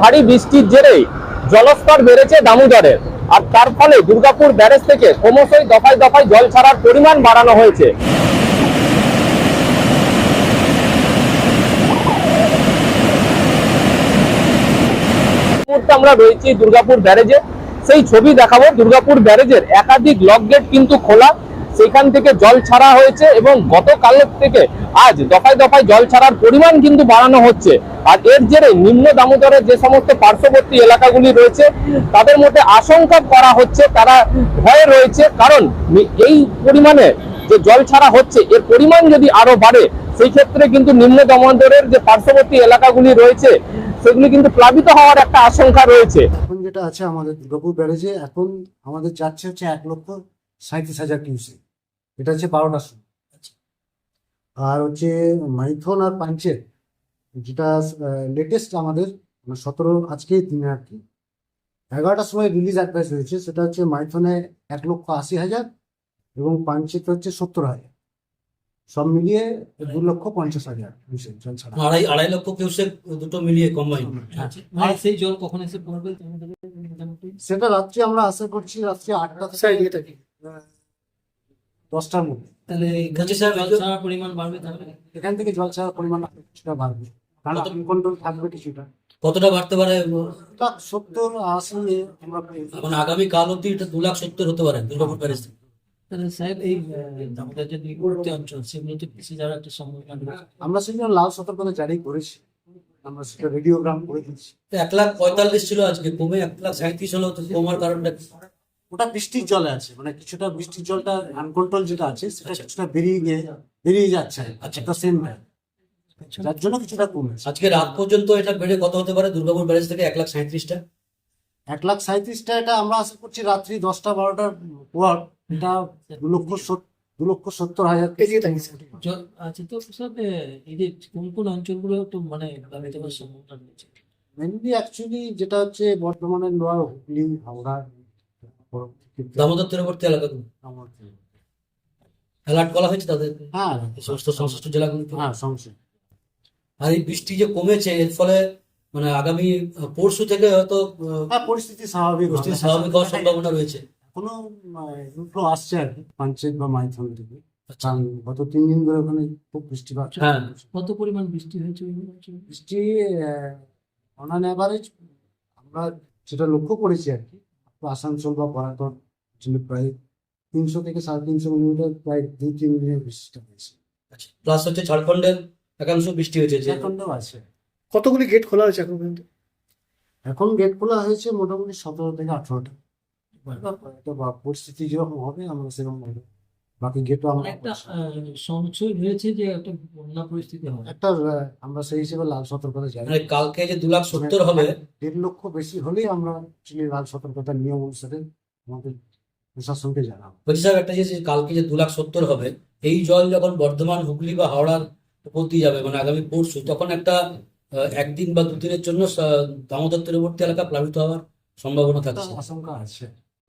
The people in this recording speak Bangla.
ভারী বৃষ্টির জেরেই জলস্তর বেড়েছে দামোদরের। আর তার ফলে দুর্গাপুর ব্যারেজ থেকে ক্রমশই দফায় দফায় জল ছাড়ার পরিমাণ বাড়ানো হয়েছে। আমরা রয়েছি দুর্গাপুর ব্যারেজে। সেই ছবি দেখাবো। দুর্গাপুর ব্যারেজের একাধিক লক গেট কিন্তু খোলা। সেখান থেকে জল ছাড়া হয়েছে এবং গতকাল থেকে আজ দফায় দফায় জল ছাড়ার পরিমাণ কিন্তু বাড়ানো হচ্ছে। আর এর জেরে নিম্ন দামোদরের যে সমস্ত পার্শ্ববর্তী এলাকাগুলি রয়েছে, তাদের মধ্যে আশঙ্কা করা হচ্ছে, তারা ভয়ে রয়েছে। কারণ এই পরিমাণে যে জল ছাড়া হচ্ছে, এর পরিমাণ যদি আরও বাড়ে, সেই ক্ষেত্রে কিন্তু নিম্ন দামোদরের যে পার্শ্ববর্তী এলাকাগুলি রয়েছে, সেগুলি কিন্তু প্লাবিত হওয়ার একটা আশঙ্কা রয়েছে। এখন যেটা আছে, আমাদের দুর্গাপুর ব্যারেজে এখন আমাদের যাচ্ছে হচ্ছে এক লক্ষ সাঁত্রিশ হাজার কিউসেক। এটা হচ্ছে সময় আর হচ্ছে মাইথন আর পাঞ্চের যেটা লেটেস্ট আমাদের মানে সতেরো আজকে দিনে আর কি। এগারোটার সময় রিলিজ অ্যাডভাইস হয়েছে সেটা হচ্ছে মাইথনে এক লক্ষ আশি হাজার এবং পাঞ্চেতে হচ্ছে সত্তর হাজার। সব মিলিয়ে দু লক্ষ পঞ্চাশ হাজার কিউসেক জল ছাড়া। আড়াই আড়াই লক্ষ কিউসেক দুটো মিলিয়ে কম্বাইন। মানে সেই জল কখন এসে পড়বে? সেটা রাত্রে আমরা আশা করছি রাত্রে আটটা থেকে আহ, দশটার মধ্যে। তাহলে এখানে বলছি জল ছাড়ার পরিমাণ বাড়বে তাহলে? এখান থেকে জল ছাড়ার পরিমাণ কিছুটা বাড়বে। কারণ কন্ট্রোল থাকবে কিছুটা। কতটা বাড়তে পারে? তা সত্তর আশি আমরা মানে আগামী কাল অব্দি এটা দু লাখ সত্তর হতে পারে দুর্গাপুর প্যারিস তাহলে স্যার এই আমাদের যে নিকটবর্তী অঞ্চল সেগুলোতে বেশি যারা একটা সম্ভাবনা রয়েছে আমরা সেজন্য লাল সতর্কতা জারি করেছি। আমরা সেটা রেডিওগ্রাম করে দিচ্ছি এক লাখ পঁয়তাল্লিশ ছিল আজকে কমে এক লাখ সাঁত্রিশ হলো তো কমার কারণটা? ওটা বৃষ্টির জলে আছে মানে কিছুটা বৃষ্টির জলটা আনকন্ট্রোল যেটা আছে সেটা কিছুটা বেরিয়ে গিয়ে বেরিয়ে যাচ্ছে আচ্ছা। একটা সেম যার জন্য কিছুটা কমেছে। আজকে রাত পর্যন্ত এটা বেড়ে কত হতে পারে? দুর্গাপুর প্যারিস থেকে এক লাখ সাঁত্রিশটা এক লাখ সাঁত্রিশটা এটা আমরা আশা করছি রাত্রি দশটা বারোটার পর এটা দু লক্ষ দু লক্ষ সত্তর হাজার জল আচ্ছা তো স্যার এই যে কোন কোন অঞ্চলগুলো তো মানে সম্ভাবনা রয়েছে মেনলি অ্যাকচুয়ালি যেটা হচ্ছে বর্তমানে লোয়ার হুগলি হাওড়া দামোদর তীরবর্তী এলাকাগুলো অ্যালার্ট করা হয়েছে তাদের? হ্যাঁ। সমস্ত সংশ্লিষ্ট জেলাগুলো হ্যাঁ সংশয় আর এই বৃষ্টি যে কমেছে এর ফলে মানে আগামী পরশু থেকে হয়তো হ্যাঁ পরিস্থিতি স্বাভাবিক পরিস্থিতি স্বাভাবিক হওয়ার সম্ভাবনা রয়েছে। এখনও ইনফ্লো আসছে আর কি পাঞ্চেত বা মাইথন থেকে। আচ্ছা। গত তিন দিন ধরে ওখানে খুব বৃষ্টিপাত হ্যাঁ। কত পরিমাণ বৃষ্টি হয়েছে বৃষ্টি অন অ্যান অ্যাভারেজ আমরা যেটা লক্ষ্য করেছি আর কি আসানসোল বা বরাকর অঞ্চলে প্রায় তিনশো থেকে সাড়ে তিনশো মিলিমিটার প্রায় দুই তিন মিলিমিটার বৃষ্টিটা হয়েছে। আচ্ছা প্লাস হচ্ছে ঝাড়খণ্ডের একাংশ বৃষ্টি হয়েছে যে এখনও আছে। কতগুলি গেট খোলা হয়েছে এখন পর্যন্ত? এখন গেট খোলা হয়েছে মোটামুটি সতেরো থেকে আঠারোটা। এটা পরিস্থিতি যেরকম হবে আমরা সেরকম হবে বাকি গেটও আমরা সংশয় রয়েছে যে একটা বন্যা পরিস্থিতি হবে। একটা আমরা সেই হিসেবে লাল সতর্কতা জারি মানে কালকে যে দু লাখ সত্তর হবে দেড় লক্ষ বেশি হলেই আমরা actually লাল সতর্কতার নিয়ম অনুসারে আমাদের প্রশাসনকে জানাব। বলছি স্যার একটা জিনিস কালকে যে দু লাখ সত্তর হবে এই জল যখন বর্ধমান হুগলি বা হাওড়ার উপর দিয়ে যাবে মানে আগামী পরশু তখন একটা একদিন বা দুদিনের জন্য দামোদর তীরবর্তী এলাকা প্লাবিত হওয়ার সম্ভাবনা থাকছে। আশঙ্কা আছে।